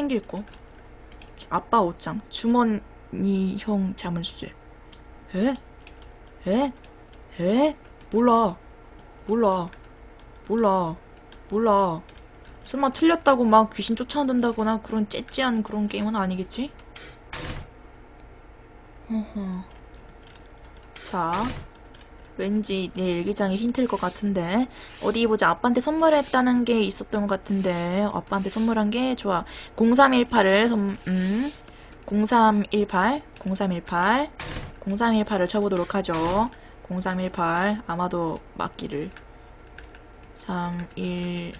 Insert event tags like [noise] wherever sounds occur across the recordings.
챙길 거. 아빠 옷장, 주머니형 자물쇠. 에? 에? 에? 몰라. 몰라. 몰라. 몰라. 설마 틀렸다고 막 귀신 쫓아온다거나 그런 째째한 그런 게임은 아니겠지? 어허. 자, 왠지 내 일기장이 힌트일 것 같은데. 어디 보자. 아빠한테 선물했다는 게 있었던 것 같은데. 아빠한테 선물한 게 좋아. 0318을 선, 음? 0318 0318 0318을 쳐보도록 하죠. 0318 아마도 맞기를. 31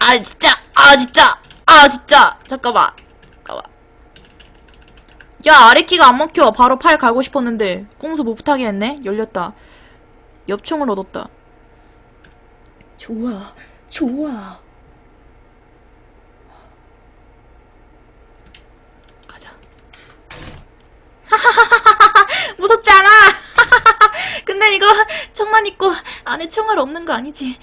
아 진짜! 아 진짜! 아 진짜! 잠깐만. 잠깐만. 야 아래키가 안 먹혀. 바로 팔 갈고 싶었는데. 꼼수 못하게 했네. 열렸다 엽총을 얻었다. 좋아, 좋아. 가자. 무섭지 않아! 근데 이거 총만 있고 안에 총알 없는 거 아니지?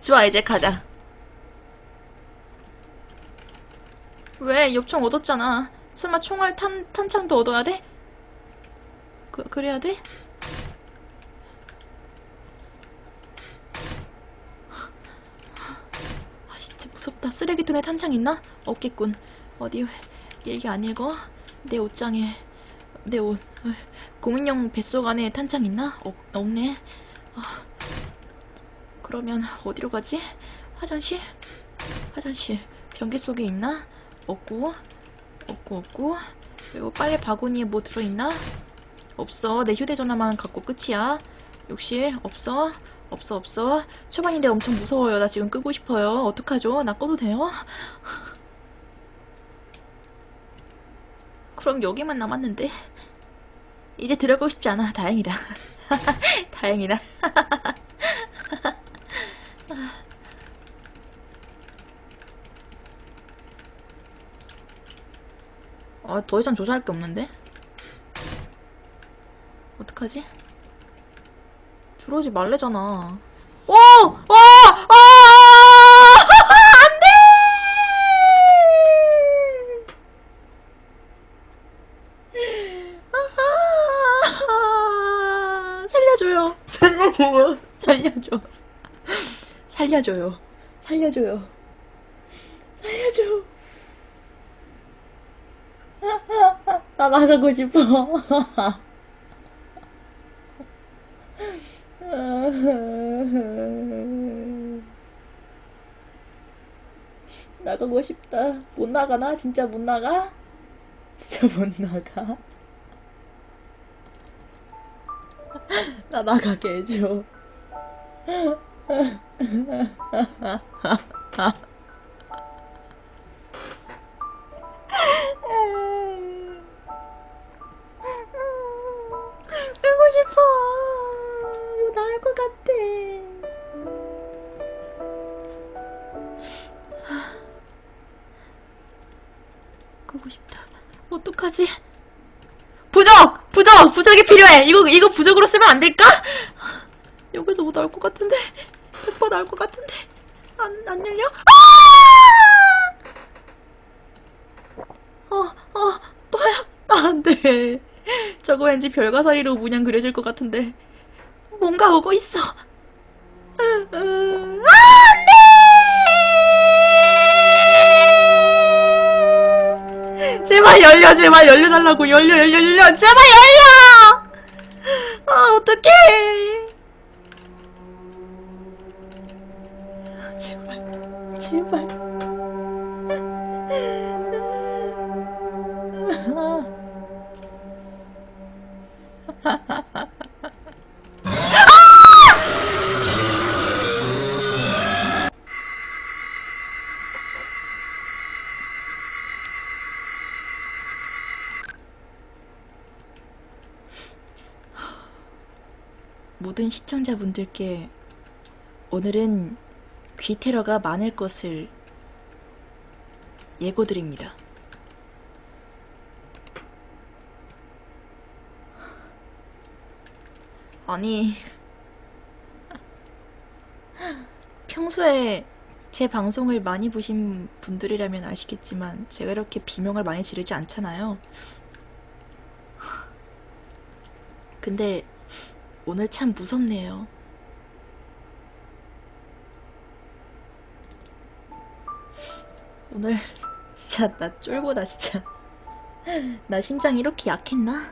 좋아 이제 가자 왜 엽총 얻었잖아 설마 총알 탄, 탄창도 얻어야 돼? 그, 그래야 돼? 아 진짜 무섭다 쓰레기통에 탄창 있나? 없겠군 어디 일기 안 읽어? 내 옷장에 내 옷 고민용 뱃속 안에 탄창 있나? 없, 없네 아, 그러면 어디로 가지? 화장실? 화장실 변기 속에 있나? 없고 없고 없고. 그리고 빨래 바구니에 뭐 들어있나? 없어. 내 휴대전화만 갖고 끝이야. 욕실 없어. 없어 없어. 초반인데 엄청 무서워요. 나 지금 끄고 싶어요. 어떡하죠? 나 꺼도 돼요? [laughs] 그럼 여기만 남았는데? 이제 들어가고 싶지 않아. 다행이다. [laughs] 다행이다 [laughs] 아, 더 이상 조사할 게 없는데? 어떡하지? 들어오지 말래잖아. 오! 오! 오! 안 돼! 아하! 살려줘요. 살려줘요. 살려줘. 살려줘요. 살려줘요. 살려줘. 나 나가고 싶어. 나가고 싶다. 못 나가나? 진짜 못 나가? 진짜 못 나가? 나 나가게 해줘. 이거, 이거 부적으로 쓰면 안 될까? 여기서 뭐 나올 것 같은데? 100% 나올 것 같은데? 안, 안 열려? 아! 어, 어, 또야? 아, 안 돼. 저거 왠지 별가사리로 문양 그려질 것 같은데. 뭔가 오고 있어. 으, 으, 아, 안 돼! 제발 열려, 제발 열려달라고. 열려, 열려, 열려. 제발 열려! 아, 어떡해. 제발, 제발. [laughs] 모든 시청자분들께 오늘은 귀 테러가 많을 것을 예고드립니다. 아니 평소에 제 방송을 많이 보신 분들이라면 아시겠지만 제가 이렇게 비명을 많이 지르지 않잖아요. 근데 오늘 참 무섭네요. 오늘 [laughs] 진짜 나 쫄보다 진짜. [laughs] 나 심장이 이렇게 약했나?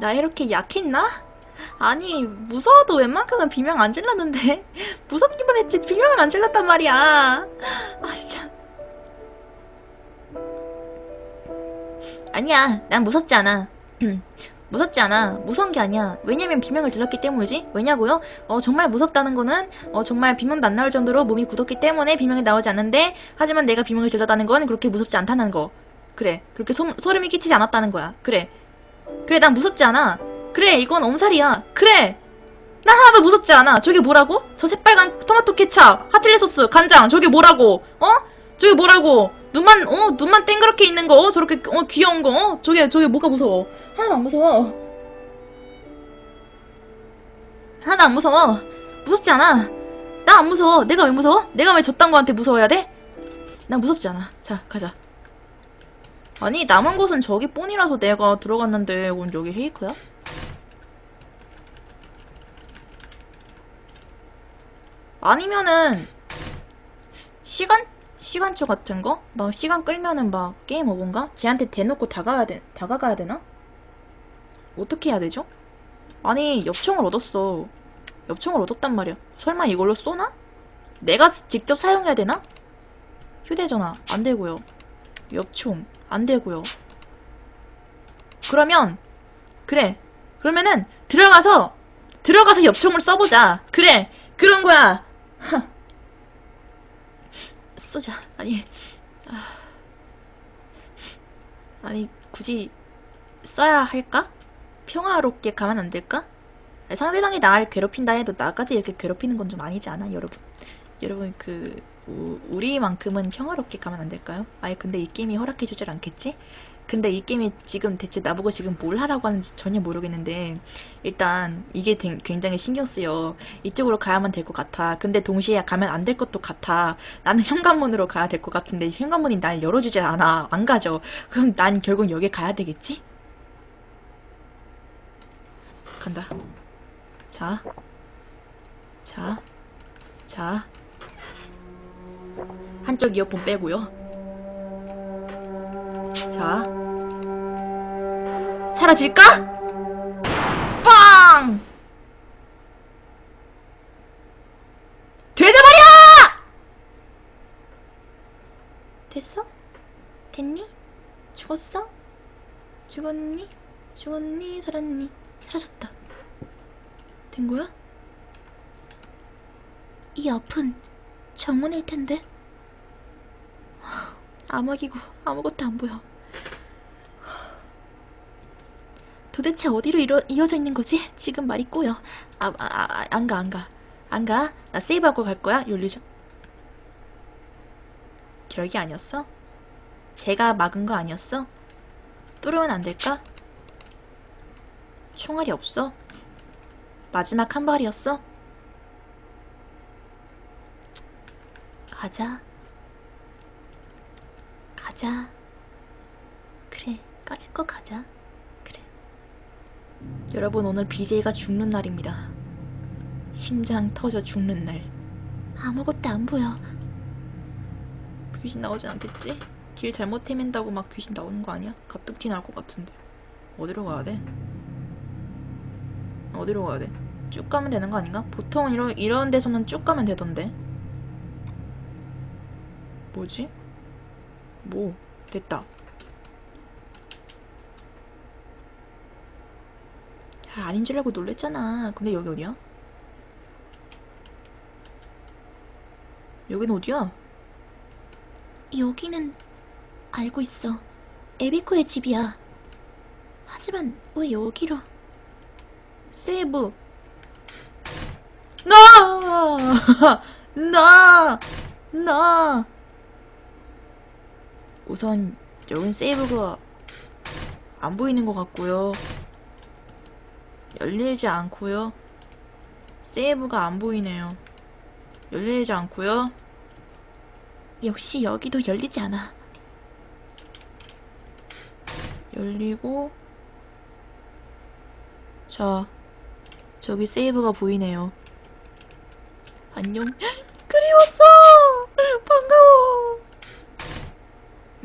나 이렇게 약했나? 아니 무서워도 웬만큼은 비명 안 질렀는데 [laughs] 무섭기만 했지 비명은 안 질렀단 말이야 아 진짜 아니야 난 무섭지 않아 [clears throat] 무섭지 않아 무서운 게 아니야 왜냐면 비명을 질렀기 때문이지 왜냐고요? 어 정말 무섭다는 거는 어 정말 비명도 안 나올 정도로 몸이 굳었기 때문에 비명이 나오지 않는데 하지만 내가 비명을 질렀다는 건 그렇게 무섭지 않다는 거 그래 그렇게 소, 소름이 끼치지 않았다는 거야 그래 그래, 난 무섭지 않아. 그래, 이건 엄살이야. 그래! 나 하나도 무섭지 않아. 저게 뭐라고? 저 새빨간 토마토 케찹, 하틸리 소스, 간장, 저게 뭐라고? 어? 저게 뭐라고? 눈만, 어, 눈만 땡그랗게 있는 거, 어? 저렇게, 어, 귀여운 거, 어? 저게, 저게 뭐가 무서워? 하나도 안 무서워. 하나도 안 무서워. 무섭지 않아. 나 안 무서워. 내가 왜 무서워? 내가 왜 저딴 거한테 무서워야 돼? 난 무섭지 않아. 자, 가자. 아니 남은 곳은 저기 뿐이라서 내가 들어갔는데 이건 여기 헤이크야? 아니면은 시간 시간초 같은 거? 막 시간 끌면은 막 게임 오버인가? 쟤한테 대놓고 다가야 돼 다가가야 되나? 어떻게 해야 되죠? 아니 엽총을 얻었어 엽총을 얻었단 말이야 설마 이걸로 쏘나? 내가 직접 사용해야 되나? 휴대전화 안 되고요 엽총 안 되고요. 그러면 그래. 그러면은 들어가서 들어가서 엽총을 써보자. 그래. 그런 거야. [laughs] 하. 쏘자. 아니. 아. 아니 굳이 써야 할까? 평화롭게 가면 안 될까? 상대방이 나를 괴롭힌다 해도 나까지 이렇게 괴롭히는 건 좀 아니지 않아, 여러분? 여러분 그 우, 우리만큼은 평화롭게 가면 안 될까요? 아니 근데 이 게임이 허락해 주질 않겠지? 근데 이 게임이 지금 대체 나보고 지금 뭘 하라고 하는지 전혀 모르겠는데 일단 이게 되- 굉장히 신경 쓰여. 이쪽으로 가야만 될 것 같아. 근데 동시에 가면 안 될 것도 같아. 나는 [laughs] 현관문으로 가야 될 것 같은데 현관문이 날 열어주질 않아. 안 가죠 그럼 난 결국 여기 가야 되겠지? 간다. 자. 자, 자, 한쪽 이어폰 빼고요. 자, 사라질까? 빵! 되자마려! 됐어? 됐니? 죽었어? 죽었니? 죽었니? 살았니? 사라졌다. 된 거야? 이 앞은 정문일 텐데. 암흑이고 아무것도 안 보여. 도대체 어디로 이어, 이어져 있는 거지? 지금 말이 꼬여. 아, 아, 아, 안 가, 안 가. 안 가. 나 세이브하고 갈 거야. 윤리죠. 결기 아니었어? 제가 막은 거 아니었어? 뚫으면 안 될까? 총알이 없어? 마지막 한 발이었어? 가자. 가자. 그래, 까짓거 가자. 그래. 여러분, 오늘 BJ가 죽는 날입니다. 심장 터져 죽는 날. 아무것도 안 보여. 귀신 나오진 않겠지? 길 잘못 헤맨다고 막 귀신 나오는 거 아니야? 가뜩티 나올 것 같은데. 어디로 가야 돼? 어디로 가야 돼? 쭉 가면 되는 거 아닌가? 보통 이런, 이런 데서는 쭉 가면 되던데. 뭐지? 뭐 됐다. 아, 아닌 줄 알고 놀랬잖아. 근데 여기 어디야? 여긴 어디야? 여기는 알고 있어. 에비코의 집이야. 하지만 왜 여기로? 세이브. [laughs] 나! 나! 나! 우선 여긴 세이브가 안 보이는 것 같고요. 열리지 않고요. 세이브가 안 보이네요. 열리지 않고요. 역시 여기도 열리지 않아. 열리고 자 저기 세이브가 보이네요. 안녕. [gasps] 그리웠어. 반가워.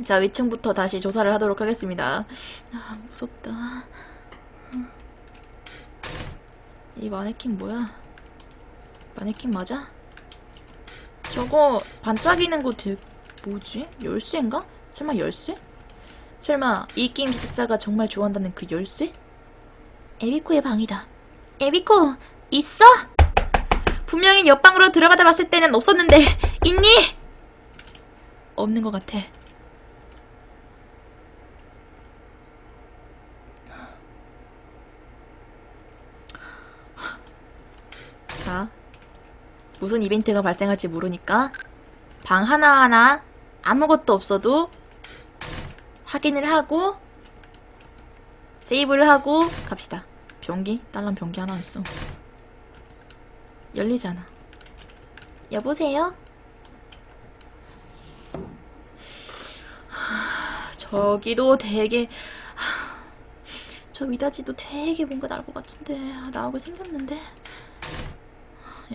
자 위층부터 다시 조사를 하도록 하겠습니다. 아 무섭다. 이 마네킹 뭐야? 마네킹 맞아? 저거 반짝이는 거 되게 뭐지? 열쇠인가? 설마 열쇠? 설마 이 게임 제작자가 정말 좋아한다는 그 열쇠? 에비코의 방이다. 에비코 있어? 분명히 옆방으로 들어가다 봤을 때는 없었는데 있니? 없는 것 같아. 자, 무슨 이벤트가 발생할지 모르니까 방 하나하나 아무것도 없어도 확인을 하고 세이브를 하고 갑시다. 변기? 딸랑 변기 하나 있어. 열리지 않아. 여보세요? 하, 저기도 되게 하, 저 미다지도 되게 뭔가 나올 것 같은데 아, 나오게 생겼는데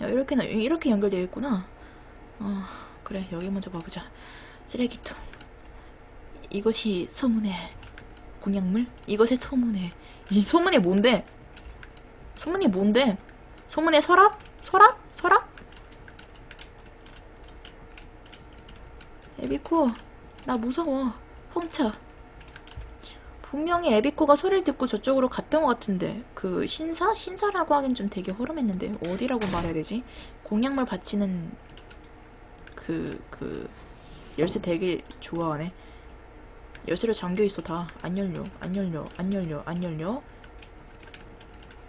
야 이렇게 이렇게 연결되어 있구나. 어 그래 여기 먼저 봐보자. 쓰레기통. 이것이 소문의 공약물? 이것의 소문의 이 소문이 뭔데? 소문이 뭔데? 소문의 서랍? 서랍? 서랍? 에비코 나 무서워 훔쳐 분명히 에비코가 소리를 듣고 저쪽으로 갔던 것 같은데 그 신사? 신사라고 하긴 좀 되게 허름했는데 어디라고 말해야 되지? 공약물 바치는 그 그 열쇠 되게 좋아하네 열쇠로 잠겨있어 다 안 열려 안 열려 안 열려 안 열려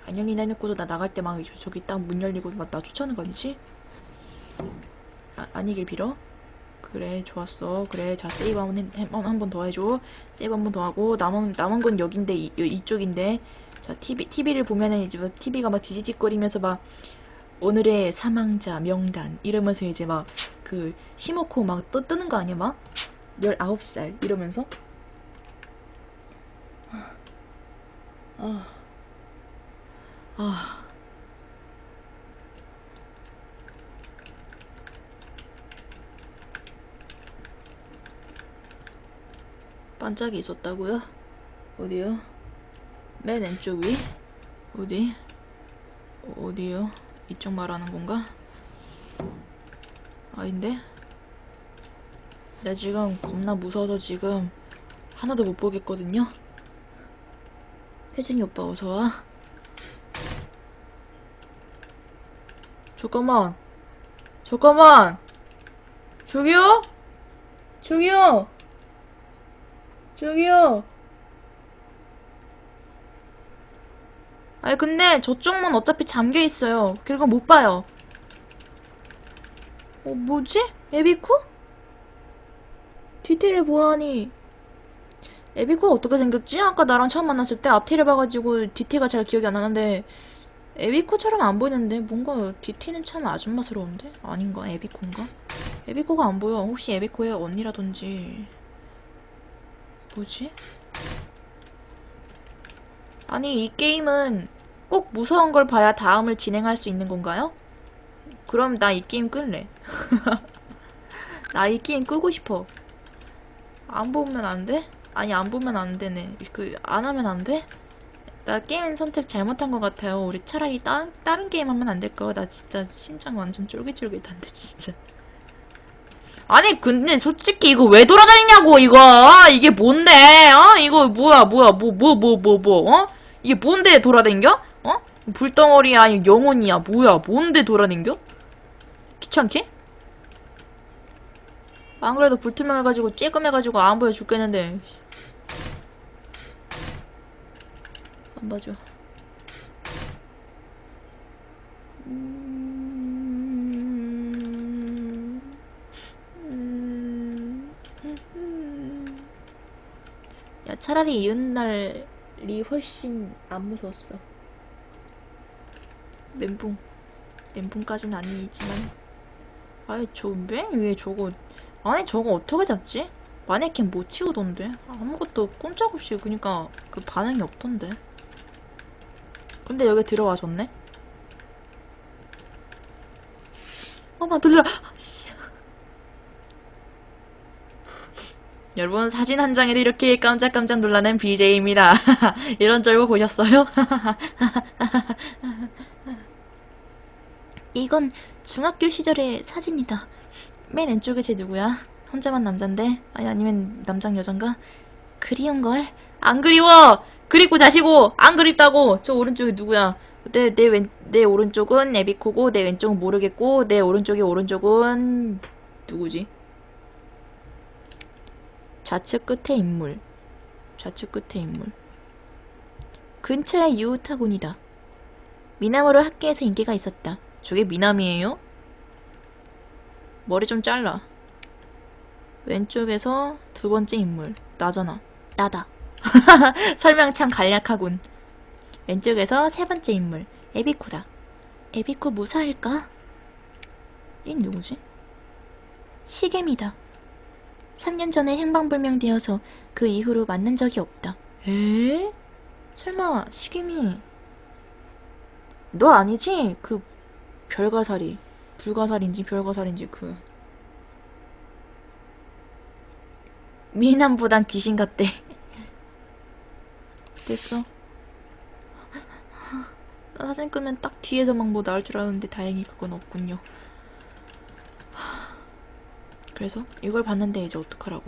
안 열리나 해놓고도 나 나갈 때 막 저기 딱 문 열리고 막 나 쫓아오는 거 아니지? 아, 아니길 빌어 그래 좋았어. 그래 자 세이브 한번 더 해줘. 세이브 한 번 더 하고 남은 남은 건 여긴데 이, 이쪽인데. 자 TV TV를 보면은 이제 막 TV가 막 지지직거리면서 막 오늘의 사망자 명단 이러면서 이제 막 그 시모코 막 떠, 뜨는 거 아니야 막? 19살 이러면서? 아, 아. 반짝이 있었다고요? 어디요? 맨 왼쪽 위? 어디? 어디요? 이쪽 말하는 건가? 아닌데? 나 지금 겁나 무서워서 지금 하나도 못 보겠거든요? 혜진이 오빠 어서 와. 잠깐만. 잠깐만. 저기요? 저기요? 저기요? 아니 근데 저쪽 문 어차피 잠겨 있어요. 그리고 못 봐요. 어 뭐지? 에비코? 디테일을 보아하니 에비코가 어떻게 생겼지? 아까 나랑 처음 만났을 때 앞티를 봐가지고 디테가 잘 기억이 안 나는데 에비코처럼 안 보이는데 뭔가 디테는 참 아줌마스러운데? 아닌가? 에비코인가? 에비코가 안 보여. 혹시 에비코의 언니라든지 뭐지? 아니 이 게임은 꼭 무서운 걸 봐야 다음을 진행할 수 있는 건가요? 그럼 나 이 게임 끌래. [laughs] 나 이 게임 끄고 싶어. 안 보면 안 돼? 아니 안 보면 안 되네. 그 안 하면 안 돼? 나 게임 선택 잘못한 것 같아요. 우리 차라리 다른 다른 게임 하면 안 될까? 나 진짜 심장 완전 쫄깃쫄깃한데 진짜. 아니 근데 솔직히 이거 왜 돌아다니냐고 이거 이게 뭔데? 어 이거 뭐야 뭐야 뭐 뭐 뭐 뭐 뭐어 이게 뭔데 돌아다녀? 어 불덩어리야 아니 영혼이야 뭐야 뭔데 돌아다녀? 귀찮게? 안 그래도 불투명해가지고 쬐끔해가지고 안 보여 죽겠는데 안 봐줘 차라리 이웃날이 훨씬 안 무서웠어. 멘붕. 멘붕까지는 아니지만. 아이, 저맨 위에 저거. 아니, 저거 어떻게 잡지? 마네킹 못 치우던데? 아무것도 꼼짝없이 그니까 그 반응이 없던데. 근데 여기 들어와줬네? 어머, 놀라. 아, 씨. 여러분 사진 한 장에도 이렇게 깜짝깜짝 놀라는 BJ입니다. [laughs] 이런 쫄보 보셨어요? [laughs] 이건 중학교 시절의 사진이다. 맨 왼쪽에 쟤 누구야? 혼자만 남잔데? 아니 아니면 남장 여잔가? 그리운걸? 안 그리워! 그립고 자시고! 안 그립다고! 저 오른쪽에 누구야? 내, 내 왼, 내 오른쪽은 에비코고, 내 왼쪽은 모르겠고, 내 오른쪽에 오른쪽은, 누구지? 좌측 끝에 인물. 좌측 끝에 인물. 근처에 유우타군이다. 미남으로 학계에서 인기가 있었다. 저게 미남이에요? 머리 좀 잘라. 왼쪽에서 두 번째 인물. 나잖아. 나다. [laughs] 설명 참 간략하군. 왼쪽에서 세 번째 인물. 에비코다. 에비코 무사할까? 이 누구지? 시겜이다. 3년 전에 행방불명되어서 그 이후로 만난 적이 없다. 에? 설마 시김이 너 아니지? 그 별가사리 불가사리인지 별가사리인지 그 미남보단 귀신 같대 [laughs] 됐어 나 사진 끄면 딱 뒤에서만 뭐 나올 줄 알았는데 다행히 그건 없군요 그래서 이걸 봤는데 이제 어떡하라고?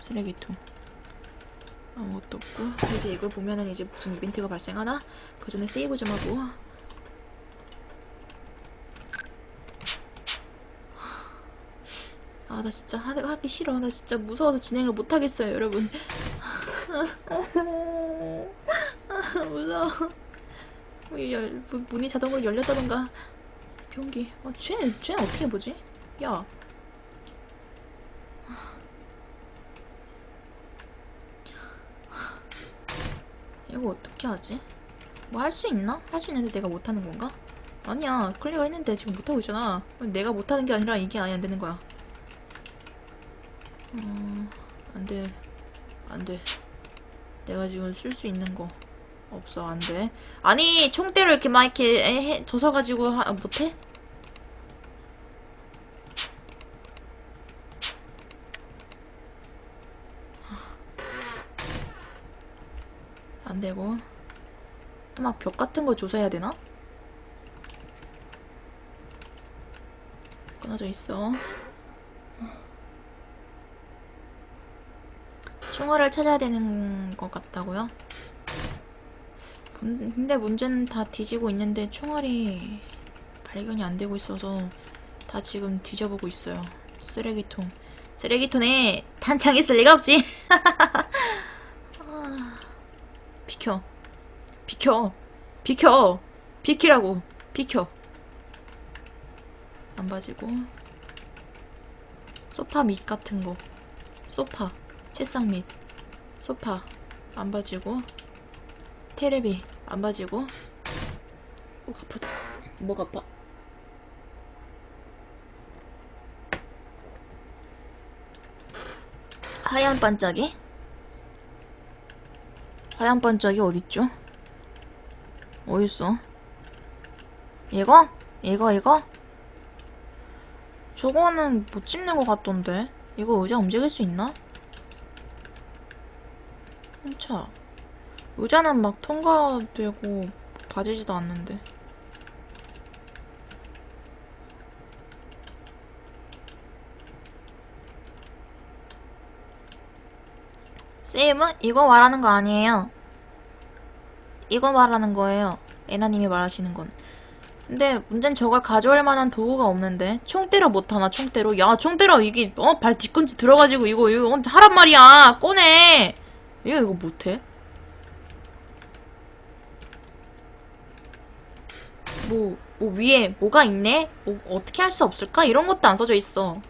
쓰레기통. 아무것도 없고. 이제 이걸 보면은 이제 무슨 이벤트가 발생하나? 그 전에 세이브 좀 하고. 아 나 진짜 하, 하기 싫어. 나 진짜 무서워서 진행을 못하겠어요 여러분. [laughs] 무서워. 문이 자동으로 열렸다던가. 변기. 아 쟤는 쟤는 어떻게 보지? 야 이거 어떻게 하지? 뭐 할 수 있나? 할 수 있는데 내가 못하는 건가? 아니야 클릭을 했는데 지금 못하고 있잖아 내가 못하는 게 아니라 이게 아예 안 되는 거야 어... 안돼 안돼 내가 지금 쓸 수 있는 거 없어 안돼 아니 총대로 이렇게 막 이렇게 에, 해, 젖어가지고 하, 못해? 되고 또 막 벽 같은 거 조사해야 되나? 끊어져 있어. 충어를 찾아야 되는 것 같다고요? 근- 근데 문제는 다 뒤지고 있는데 총알이 발견이 안 되고 있어서 다 지금 뒤져보고 있어요. 쓰레기통. 쓰레기통에 [laughs] 탄창이 있을 리가 없지. [laughs] 아, 비켜. 비켜. 비켜. 비키라고. 비켜. 안 봐지고. 소파 밑 같은 거. 소파. 책상 밑. 소파. 안 봐지고. 테레비. 안 봐지고. 목 아프다. 목 아파. 하얀 반짝이? 하얀 반짝이 어딨죠? 어딨어? 이거? 이거 이거? 저거는 못 찝는 것 같던데 이거 의자 움직일 수 있나? 훔쳐 의자는 막 통과되고 봐지지도 않는데 세이브? 이거 말하는 거 아니에요. 이거 말하는 거예요. 애나님이 말하시는 건. 근데 문제는 저걸 가져올 만한 도구가 없는데. 총대로 못하나 총대로? 야 총대로 이게 어? 발 뒤꿈치 들어가지고 이거 이거 하란 말이야. 꺼내. 얘가 이거 못해? 뭐, 뭐 위에 뭐가 있네? 뭐 어떻게 할 수 없을까? 이런 것도 안 써져 있어.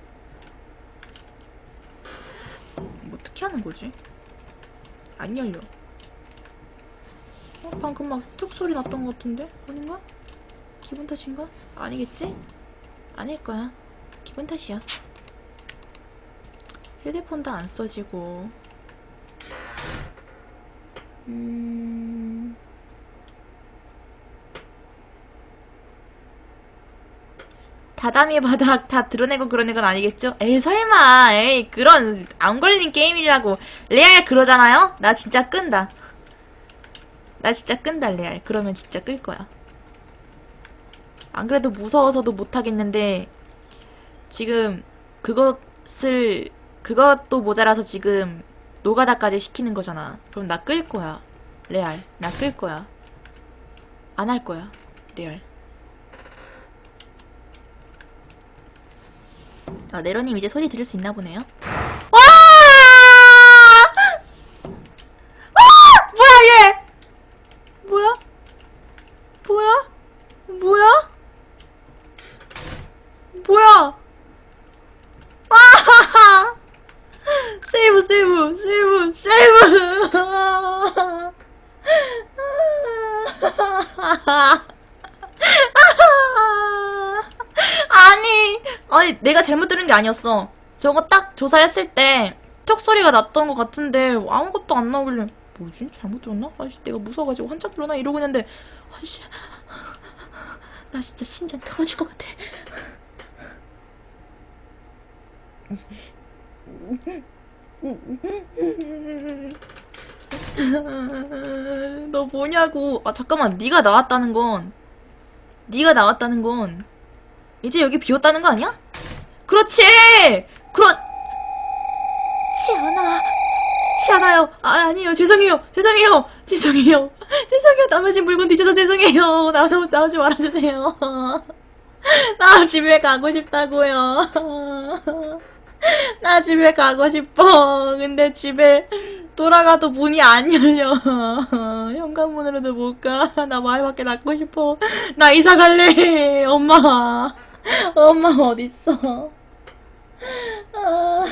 뭐 어떻게 하는 거지 안 열려. 어, 방금 막툭 소리 났던 것 같은데? 아닌가? 기분 탓인가? 아니겠지? 아닐 거야. 기분 탓이야. 휴대폰도 안 써지고. 음. 다다미 바닥 다 드러내고 그러는 건 아니겠죠? 에이 설마. 에이 그런 안 걸린 게임이라고. 레알 그러잖아요? 나 진짜 끈다. 나 진짜 끈다 레알. 그러면 진짜 끌 거야. 안 그래도 무서워서도 못 하겠는데 지금 그것을 그것도 모자라서 지금 노가다까지 시키는 거잖아. 그럼 나 끌 거야. 레알. 나 끌 거야. 안 할 거야. 레알 아, 네로님 이제 소리 들을 수 있나 보네요. 와! 아! 뭐야 얘? 뭐야? 뭐야? 뭐야? 뭐야? 아! 세이브 세이브 세이브 세이브. 아니, 아니 내가 잘못 들은 게 아니었어. 저거 딱 조사했을 때 턱 소리가 났던 것 같은데 아무것도 안 나오길래 뭐지? 잘못 들었나? 아씨 내가 무서워가지고 환짝 들었나 이러고 있는데 아씨 나 진짜 심장 터질 것 같아. 너 뭐냐고? 아 잠깐만 네가 나왔다는 건 네가 나왔다는 건 이제 여기 비었다는 거 아니야? 그렇지! 그렇 지 않아. 지 않아요. 아, 아니에요. 죄송해요. 죄송해요. 죄송해요. [laughs] 죄송해요. 남의 물건 뒤져서 죄송해요. [laughs] 나, 나오지 말아주세요. [laughs] 나 집에 가고 싶다고요. 나 집에 가고 싶어. 근데 집에 돌아가도 문이 안 열려. 현관문으로도 못 가. 나 마을 밖에 나고 싶어. 나 이사 갈래. 엄마. [laughs] 엄마 어딨어? 아.